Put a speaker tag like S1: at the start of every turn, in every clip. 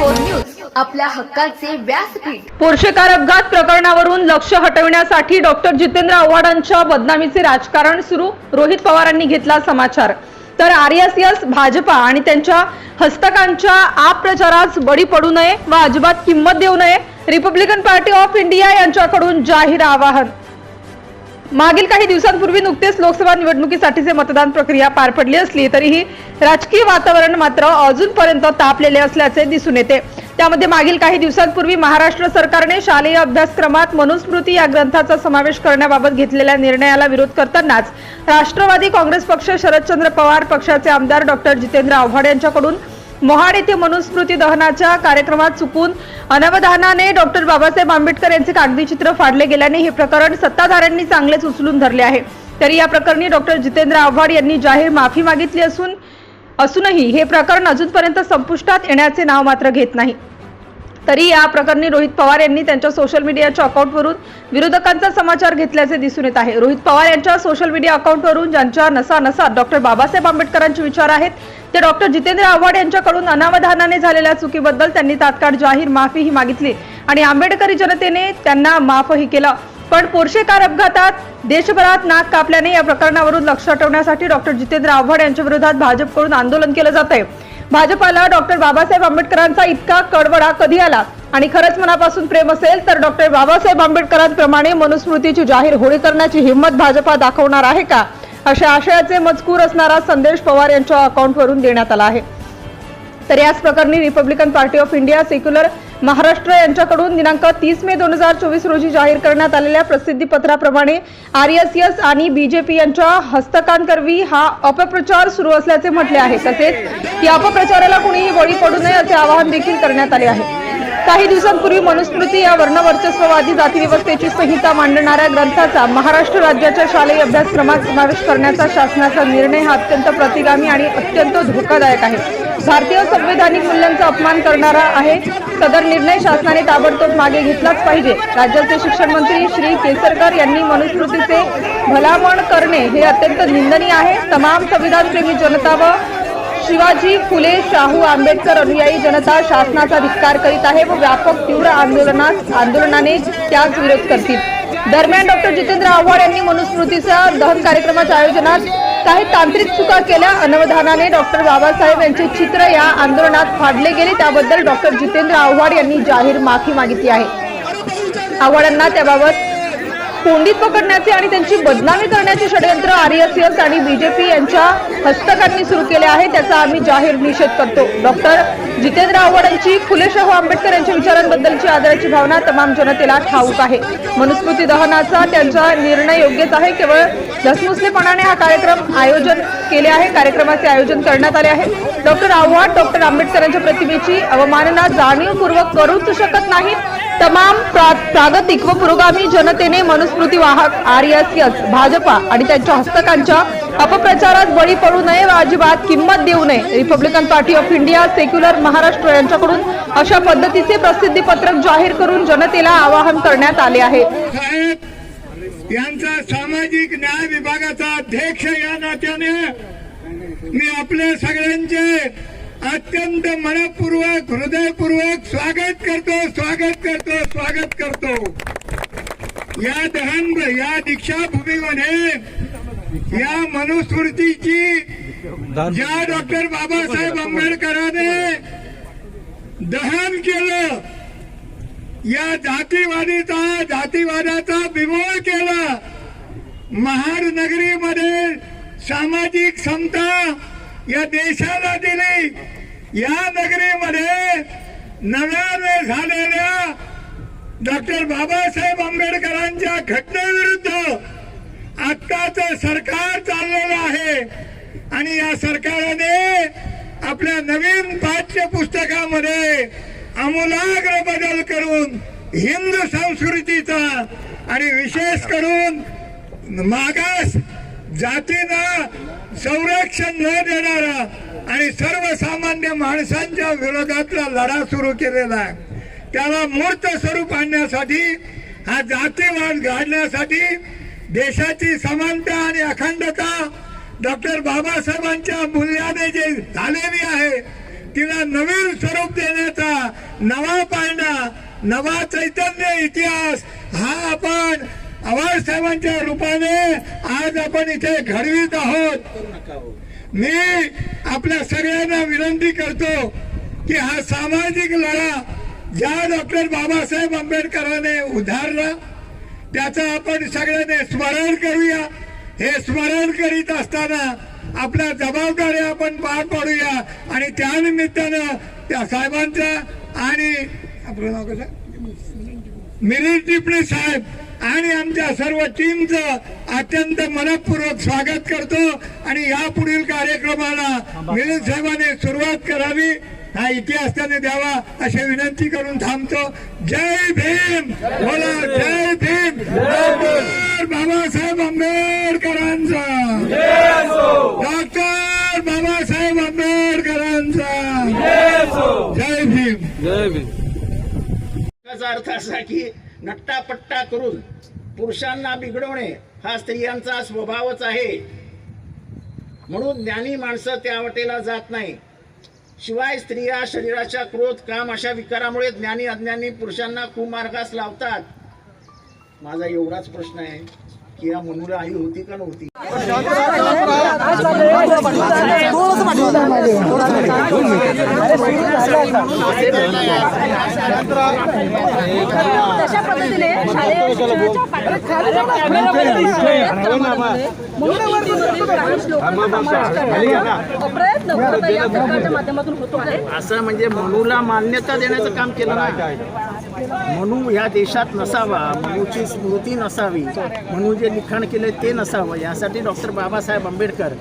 S1: News आपल्या हक्काचे व्यासपीठ.
S2: अपघात प्रकरणावरून लक्ष हटविण्यासाठी डॉक्टर जितेंद्र आव्हाडांच्या बदनामीचे राजकारण सुरू. रोहित पवारांनी घेतला समाचार. तर आर एस एस भाजपा आणि त्यांच्या हस्तकांच्या आप प्रचारास बळी पडू नये व अजिबात किंमत देऊ नये. रिपब्लिकन पार्टी ऑफ इंडिया यांच्याकडून जाहीर आवाहन. मागील काही दिवसांपूर्वी नुकतेच लोकसभा निवडणुकीसाठीचे मतदान प्रक्रिया पार पडली असली तरीही राजकीय वातावरण मात्र अजूनपर्यंत तापलेले असल्याचे दिसून येते. त्यामध्ये मागील काही दिवसांपूर्वी महाराष्ट्र सरकारने शालेय अभ्यासक्रमात मनुस्मृती या ग्रंथाचा समावेश करण्याबाबत घेतलेल्या निर्णयाला विरोध करतानाच राष्ट्रवादी काँग्रेस पक्ष शरदचंद्र पवार पक्षाचे आमदार डॉक्टर जितेंद्र आव्हाड यांच्याकडून मोहाड येथे मनुस्मृती दहनाच्या कार्यक्रमात चुकून अनवधानाने डॉक्टर बाबासाहेब आंबेडकर यांचे कागदी चित्र फाडले गेल्याने हे प्रकरण सत्ताधाऱ्यांनी चांगलेच उचलून धरले आहे. तरी या प्रकरणी डॉक्टर जितेंद्र आव्हाड यांनी जाहीर माफी मागितली असून असूनही हे प्रकरण अजूनपर्यंत संपुष्टात येण्याचे नाव मात्र घेत नाही. तरी या प्रकरणी रोहित पवार यांनी त्यांच्या सोशल मीडियाच्या अकाउंटवरून विरोधकांचा समाचार घेतल्याचे दिसून येत आहे. रोहित पवार यांच्या सोशल मीडिया अकाउंटवरून ज्यांच्या नसा नसा डॉक्टर बाबासाहेब आंबेडकरांचे विचार आहेत ते डॉक्टर जितेंद्र आव्हाड यांच्याकडून अनावधानाने झालेल्या चुकीबद्दल त्यांनी तात्काळ जाहीर माफीही मागितली आणि आंबेडकरी जनतेने त्यांना माफही केलं. पण पोर्शे कार अपघातात देशभरात नाक कापल्याने या प्रकरणावरून लक्ष हटवण्यासाठी डॉक्टर जितेंद्र आव्हाड यांच्या विरोधात भाजपकडून आंदोलन केलं जात आहे भाजपाला डॉक्टर बाबासाहेब आंबेडकरांचा इतका कडवडा कधी आला? आणि खरंच मनापासून प्रेम असेल तर डॉक्टर बाबासाहेब आंबेडकरांप्रमाणे मनुस्मृतीची जाहीर होळी करण्याची हिंमत भाजपा दाखवणार आहे का? अशा आशयाचे मजकूर असणारा संदेश पवार यांच्या अकाउंटवरून देण्यात आला आहे. तर याच प्रकरणी Republican party of India secular Maharashtra यांच्याकडून दिनांक तीस मे दोन हजार चोवीस रोजी जाहीर करण्यात आलेल्या प्रसिद्धीपत्राप्रमाणे आर एस एस आणि बीजेपी यांच्या हस्तकांकरवी हा अपप्रचार सुरू असल्याचे म्हटले आहे. तसेच या अपप्रचाराला कुणीही बळी पडू नये असे आवाहन देखील करण्यात आले आहे. काही दिवसांपूर्वी मनुस्मृती या वर्णवर्चस्ववादी जातीव्यवस्थेची संहिता मांडणाऱ्या ग्रंथाचा महाराष्ट्र राज्याच्या शालेय अभ्यासक्रमात समावेश करण्याचा शासनाचा निर्णय हा अत्यंत प्रतिगामी आणि अत्यंत धोकादायक आहे. भारतीय संवैधानिक मूल्यांचा अपमान करणारा आहे. सदर निर्णय शासनाने ताबडतोब मागे घेतलाच पाहिजे. राज्याचे शिक्षण मंत्री श्री केसरकर यांनी मनुस्मृतीचे भलामण करणे हे अत्यंत निंदनीय आहे. तमाम संविधानप्रेमी जनता व शिवाजी फुले शाहू आंबेडकर अनुयायी जनता शासनाचा धिक्कार करीत आहे व व्यापक तीव्र आंदोलनात आंदोलनाने त्याच विरोध करतील. दरम्यान डॉक्टर जितेंद्र आव्हाड यांनी मनुस्मृतीच्या दहन कार्यक्रमाच्या आयोजनात काही तांत्रिक चुका केल्या. अनवधानाने डॉक्टर बाबासाहेब यांचे चित्र या आंदोलनात फाडले गेले. त्याबद्दल डॉक्टर जितेंद्र आव्हाड यांनी जाहीर माफी मागितली आहे. आव्हाडांना त्याबाबत कोंडीत पकडण्याचे आणि त्यांची बदनामी करण्याचे षडयंत्र आरएसएस आणि बीजेपी यांच्या हस्तकांनी सुरू केले आहे त्याचा आम्ही जाहीर निषेध करतो. डॉक्टर जितेंद्र आव्हाड यांची फुले शाहू आंबेडकर यांच्या विचारांबद्दलची आदराची भावना तमाम जनतेला ठाऊक आहे. मनुस्मृती दहनाचा त्यांचा निर्णय योग्यच आहे. केवळ धसमुसलेपणाने हा कार्यक्रम आयोजन केले आहे कार्यक्रमाचे आयोजन करण्यात आले आहे. डॉक्टर आव्हाड डॉक्टर आंबेडकरांच्या प्रतिमेची अवमानना जाणीवपूर्वक करूच शकत नाही तमाम प्रा- प्रागतिक व पुरोगामी जनतेने संस्कृती वाहक आर एस एस भाजपा आणि त्यांच्या हस्तकांच्या अपप्रचारात बळी पडू नये व अजिबात किंमत देऊ नये. Republican party of India secular Maharashtra यांच्याकडून अशा पद्धतीचे प्रसिद्धी पत्रक जाहीर करून जनतेला आवाहन करण्यात आले आहे.
S3: यांचा सामाजिक न्याय विभागाचा अध्यक्ष या नात्याने मी आपल्या सगळ्यांचे अत्यंत मनपूर्वक हृदयपूर्वक स्वागत करतो स्वागत करतो स्वागत करतो. या दहन या दीक्षाभूमीमध्ये या मनुस्मृतीची ज्या डॉक्टर बाबासाहेब आंबेडकरांनी दहन केलं या जातीवादीचा जातीवादाचा बिमोड केला महाड नगरीमध्ये सामाजिक समता या देशाला दिली. या नगरीमध्ये नव्याने झालेल्या डॉक्टर बाबासाहेब आंबेडकरांच्या घटनेविरुद्ध आत्ताचं सरकार चाललेलं आहे. आणि या सरकारने आपल्या नवीन पाठ्यपुस्तकामध्ये आमूलाग्र बदल करून हिंदू संस्कृतीचा आणि विशेष करून मागास जातींना संरक्षण न देणारा आणि सर्वसामान्य माणसांच्या विरोधातला लढा सुरू केलेला आहे. त्याला मूर्त स्वरूप आणण्यासाठी हा जातीवाद घालण्यासाठी देशाची समानता आणि अखंडता डॉक्टर बाबासाहेबांच्या मूल्याने जे झालेली आहे तिला नवीन स्वरूप देण्याचा नवा पाळणा नवा चैतन्य इतिहास हा आपण आवाज साहेबांच्या रूपाने आज आपण इथे घडवीत आहोत. मी आपल्या सगळ्यांना विनंती करतो की हा सामाजिक लढा ज्या डॉक्टर बाबासाहेब आंबेडकरांनी उधारला त्याचं आपण सगळ्यांनी स्मरण करूया. हे स्मरण करीत असताना आपल्या जबाबदाऱ्या आपण पार पाडूया आणि त्यानिमित्तानं त्या साहेबांचा आणि आपलं नाव कसं? मिलिंद टिपणे साहेब आणि आमच्या सर्व टीमचं अत्यंत मनपूर्वक स्वागत करतो आणि या पुढील कार्यक्रमाला मिलिंद साहेबांनी सुरुवात करावी. हा इतिहास त्याने द्यावा अशी विनंती करून थांबतो. जय भीम! बोला जय भीम! डॉक्टर बाबासाहेब आंबेडकरांचा. डॉक्टर बाबासाहेब आंबेडकरांचा. जय भीम.
S4: याचा अर्थ असा की नट्टापट्टा करून पुरुषांना बिघडवणे हा स्त्रियांचा स्वभावच आहे. म्हणून ज्ञानी माणसं त्या वाटेला जात नाही. शिवाय स्त्रिया शरीराच्या क्रोध काम अशा विकारामुळे ज्ञानी अज्ञानी पुरुषांना कुमार्गास लावतात. माझा एवढाच प्रश्न आहे. की या मनुला आई होती का नव्हती?
S5: तशा पद्धतीने शालेय शिक्षणाच्या पाठ्यक्रमात प्रयत्न खरं तर या सरकारच्या माध्यमातून होतो आहे
S4: असं म्हणजे मनूला मान्यता देण्याचं काम केलं नाही. मनू ह्या देशात नसावा मनूची स्मृती नसावी मनू जे लिखाण केले ते नसावं यासाठी डॉक्टर बाबासाहेब आंबेडकर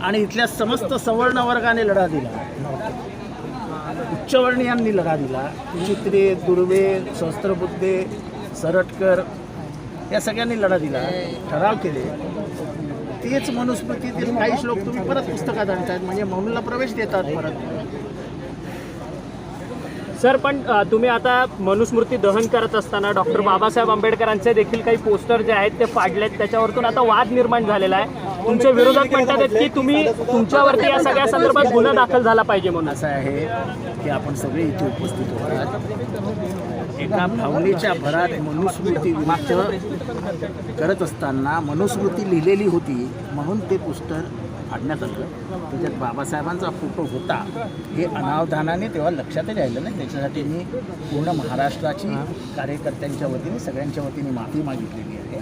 S4: आणि इथल्या समस्त सवर्ण वर्गाने लढा दिला. उच्चवर्णीयांनी लढा दिला. चित्रे दुर्वे सहस्त्रबुद्धे सरटकर या सगळ्यांनी लढा दिला. ठराव केले. तेच मनुस्मृतीतील काही श्लोक तुम्ही परत पुस्तकात आणतात म्हणजे मनूला प्रवेश देतात परत.
S6: सर पण तुम्ही आता मनुस्मृती दहन करत असताना डॉक्टर बाबासाहेब आंबेडकरांचे देखील काही पोस्टर जे आहेत ते फाडलेत. त्याच्यावरतून आता वाद निर्माण झालेला आहे. तुमचे विरोधक म्हणतात की तुम्ही तुमच्यावरती या सगळ्या संदर्भात गुन्हा दाखल झाला पाहिजे म्हणून.
S4: असं आहे की आपण सगळे इथे उपस्थित होतात एका भावनेच्या भरात मनुस्मृती विरुद्ध करत असताना मनुस्मृती लिहिलेली होती म्हणून ते पोस्टर फाडण्यात आलं त्याच्यात बाबासाहेबांचा फोटो होता. हे अनावधानाने तेव्हा लक्षातच राहिलं नाही. त्याच्यासाठी मी पूर्ण महाराष्ट्राची कार्यकर्त्यांच्या वतीने सगळ्यांच्या वतीने माफी मागितलेली आहे.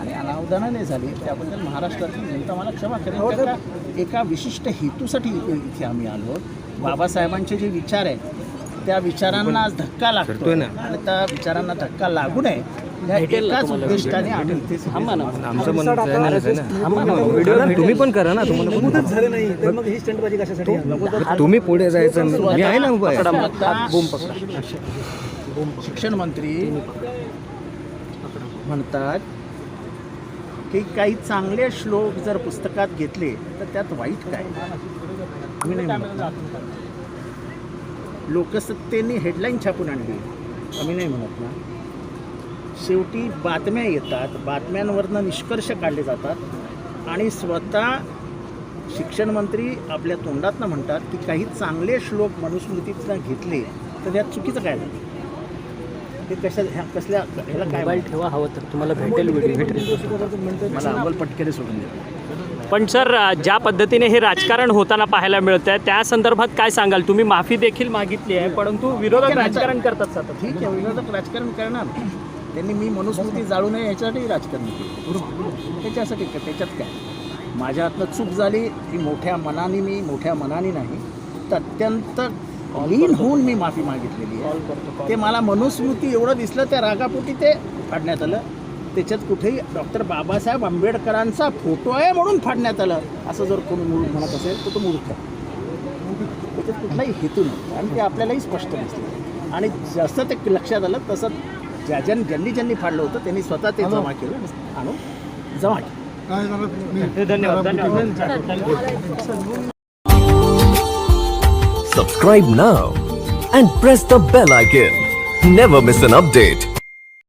S4: आणि अनावधानाने झाली. त्याबद्दल महाराष्ट्राची जनता मला क्षमा करेल. एका एका विशिष्ट हेतूसाठी इथे इथे आम्ही आलो. बाबासाहेबांचे जे विचार आहेत त्या विचारांना आज धक्का लागतो आणि त्या विचारांना धक्का लागू नये. या एकाच उद्दिष्टाने आम्ही इथे
S6: थांबा ना.
S7: आमचं म्हणणं चॅनलच आहे ना. व्हिडिओ तुम्ही पण करा ना. तुम्हाला
S8: झालं नाही. तर मग ही स्टंटबाजी कशासाठी?
S7: तुम्ही पुढे जायचं मी आहे ना उभा आहे.
S4: शिक्षण मंत्री म्हणतात की काही चांगले श्लोक जर पुस्तकात घेतले तर त्यात वाईट काय? आम्ही नाही म्हणत. लोकसत्तेने हेडलाईन छापून आणली. आम्ही नाही म्हणत ना. शेवटी बातम्या येतात बातम्यांवरनं निष्कर्ष काढले जातात आणि स्वतः शिक्षण मंत्री आपल्या तोंडातनं म्हणतात की काही चांगले श्लोक मनुस्मृतीतनं घेतले तर त्यात चुकीचं काय झालं? ते कशा ह्या कसल्या ह्याला काय
S6: ठेवा हवं तर तुम्हाला भेटेल भेटेल.
S4: मला अंमल पटकेने सोडून द्या.
S6: पण सर ज्या पद्धतीने हे राजकारण होताना पाहायला मिळतं आहे त्या संदर्भात काय सांगाल? तुम्ही माफी देखील मागितली आहे परंतु विरोधक राजकारण करतात सतत.
S4: ठीक आहे विरोधक राजकारण करणार. त्यांनी मी मनुस्मृती जाळू नये याच्यासाठी राजकारण केलं. त्याच्यासाठी काय त्याच्यात काय? माझ्या हातनं चूक झाली की मोठ्या मनाने मी मोठ्या मनाने नाही तर अत्यंत लीन होऊन मी माफी मागितलेली आहे. ते मला मनुस्मृती एवढं दिसलं त्या रागापोटी ते फाडण्यात आलं. त्याच्यात कुठेही डॉक्टर बाबासाहेब आंबेडकरांचा फोटो आहे म्हणून फाडण्यात आलं. असं जर कोणी मूळ म्हणत असेल तर तो मूर्ख आहे. त्याच्यात कुठलाही हेतू नाही. आणि ते आपल्यालाही स्पष्ट दिसलं. आणि जसं ते लक्षात आलं तसं ज्या ज्या ज्यांनी ज्यांनी फाडलं होतं त्यांनी स्वतः ते जमा केलं आणून जमा केलं
S6: धन्यवाद धन्यवाद
S9: Subscribe now and press the bell icon. Never miss an update.